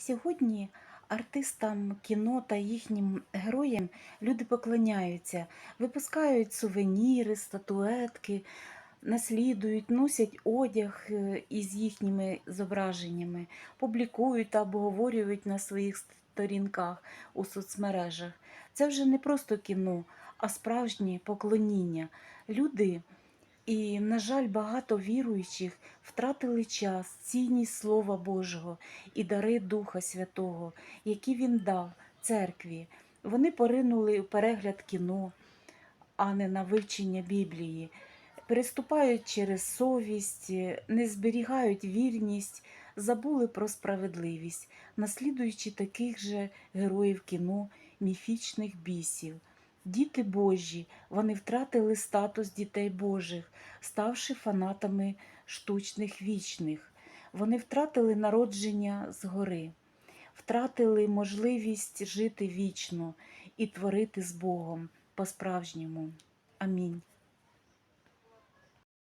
Сьогодні артистам кіно та їхнім героям люди поклоняються, випускають сувеніри, статуетки, наслідують, носять одяг е, із їхніми зображеннями, публікують та обговорюють на своїх сторінках у соцмережах. Це вже не просто кіно, а справжнє поклоніння. Люди і, на жаль, багато віруючих втратили час, цінність Слова Божого і дари Духа Святого, які Він дав церкві. Вони поринули у перегляд кіно, а не на вивчення Біблії, переступають через совість, не зберігають вірність, забули про справедливість, наслідуючи таких же героїв кіно, міфічних бісів. Діти Божі, вони втратили статус дітей Божих, ставши фанатами штучних вічних. Вони втратили народження згори, втратили можливість жити вічно і творити з Богом по-справжньому. Амінь.